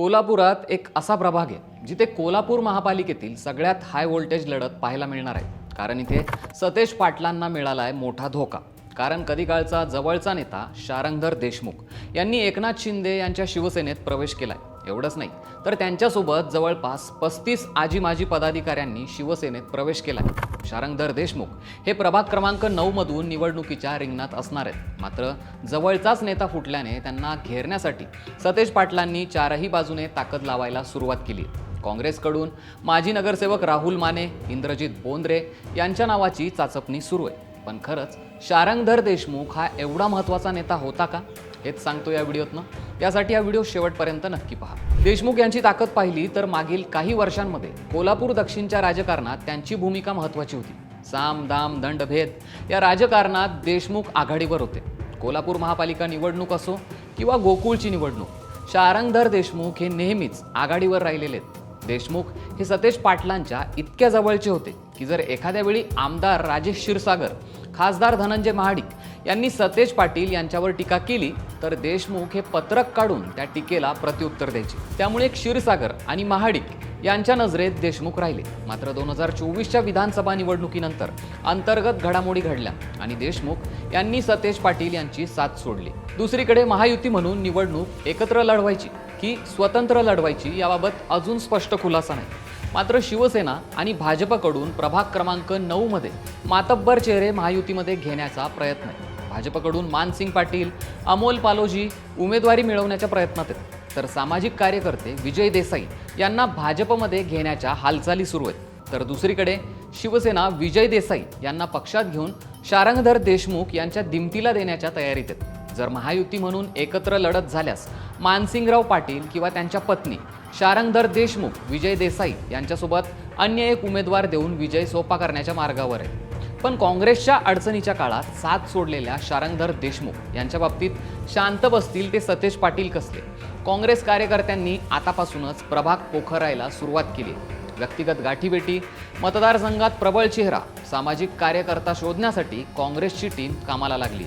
कोल्हापुरात एक असा प्रभाग आहे जिथे कोल्हापूर महापालिकेतील सगळ्यात हाय व्होल्टेज लढत पाहायला मिळणार आहे. कारण इथे सतेज पाटलांना मिळाला आहे मोठा धोका. कारण कधी काळचा जवळचा नेता शारंगधर देशमुख यांनी एकनाथ शिंदे यांच्या शिवसेनेत प्रवेश केलाय. एवढंच नाही. तर त्यांच्यासोबत जवळपास पस्तीस आजी माजी पदाधिकाऱ्यांनी शिवसेनेत प्रवेश केला आहे शारंगधर देशमुख हे प्रभाग क्रमांक नऊ मधून निवडणुकीच्या रिंगणात असणार आहेत. मात्र जवळचाच नेता फुटल्याने त्यांना घेरण्यासाठी सतेज पाटलांनी चारही बाजूने ताकद लावायला सुरुवात केली. काँग्रेसकडून माजी नगरसेवक राहुल माने इंद्रजित बोंद्रे यांच्या नावाची चाचपणी सुरू आहे. पण खरंच शारंगधर देशमुख हा एवढा महत्त्वाचा नेता होता का? हेच सांगतो या व्हिडिओतनं. त्यासाठी हा व्हिडिओ शेवटपर्यंत नक्की पहा. देशमुख यांची ताकद पाहिली तर मागील काही वर्षांमध्ये कोल्हापूर दक्षिणच्या राजकारणात त्यांची भूमिका महत्त्वाची होती. साम दाम दंडभेद या राजकारणात देशमुख आघाडीवर होते. कोल्हापूर महापालिका निवडणूक असो किंवा गोकुळची निवडणूक शारंगधर देशमुख हे नेहमीच आघाडीवर राहिलेले आहेत. देशमुख हे सतेज पाटलांच्या इतक्या जवळचे होते की जर एखाद्या वेळी आमदार राजेश क्षीरसागर खासदार धनंजय महाडिक यांनी सतेज पाटील यांच्यावर टीका केली तर देशमुख हे पत्रक काढून त्या टीकेला प्रत्युत्तर द्यायचे. त्यामुळे क्षीरसागर आणि महाडिक यांच्या नजरेत देशमुख राहिले. मात्र दोन हजार चोवीसच्या विधानसभा निवडणुकीनंतर अंतर्गत घडामोडी घडल्या आणि देशमुख यांनी सतेज पाटील यांची साथ सोडली. दुसरीकडे महायुती म्हणून निवडणूक एकत्र लढवायची. की स्वतंत्र लढवायची याबाबत अजून स्पष्ट खुलासा नाही. मात्र शिवसेना आणि भाजपकडून प्रभाग क्रमांक नऊमध्ये मातब्बर चेहरे महायुतीमध्ये घेण्याचा प्रयत्न आहे. भाजपकडून मानसिंग पाटील अमोल पालोजी उमेदवारी मिळवण्याच्या प्रयत्नात आहेत. तर सामाजिक कार्यकर्ते विजय देसाई यांना भाजपमध्ये घेण्याच्या हालचाली सुरू आहेत. तर दुसरीकडे शिवसेना विजय देसाई यांना पक्षात घेऊन शारंगधर देशमुख यांच्या दिमतीला देण्याच्या तयारीत आहेत. जर महायुती म्हणून एकत्र लढत झाल्यास मानसिंगराव पाटील किंवा त्यांच्या पत्नी शारंगधर देशमुख विजय देसाई यांच्यासोबत अन्य एक उमेदवार देऊन विजय सोपा करण्याच्या मार्गावर आहे. पण काँग्रेसच्या अडचणीच्या काळात साथ सोडलेल्या शारंगधर देशमुख यांच्या बाबतीत शांत बसतील ते सतेज पाटील कसले? काँग्रेस कार्यकर्त्यांनी आतापासूनच प्रभाग पोखरायला सुरुवात केली. व्यक्तिगत गाठीबेटी मतदारसंघात प्रबळ चेहरा सामाजिक कार्यकर्ता शोधण्यासाठी काँग्रेसची टीम कामाला लागली.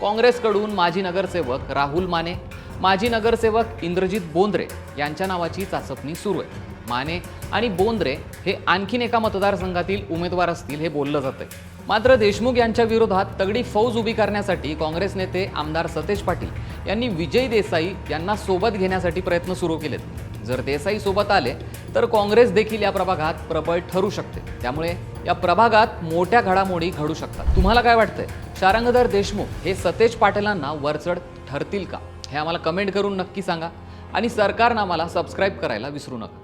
काँग्रेसकडून माजी नगरसेवक राहुल माने माजी नगरसेवक इंद्रजित बोंद्रे यांच्या नावाची चाचपणी सुरू आहे. माने आणि बोंद्रे हे आणखीन एका मतदारसंघातील उमेदवार असतील हे बोललं जातंय. मात्र देशमुख यांच्या विरोधात तगडी फौज उभी करण्यासाठी काँग्रेस नेते आमदार सतेज पाटील यांनी विजय देसाई यांना सोबत घेण्यासाठी प्रयत्न सुरू केलेत. जर देसाई सोबत आले तर काँग्रेस देखील या प्रभागात प्रबळ ठरू शकते. त्यामुळे या प्रभागात मोठ्या घडामोडी घडू शकतात. तुम्हाला काय वाटतंय? शारंगधर देशमुख हे सतेज पाटीलांना वरचढ ठरतील का? हे आम्हाला कमेंट करून नक्की सांगा. आणि सरकारनं आम्हाला सबस्क्राईब करायला विसरू नका.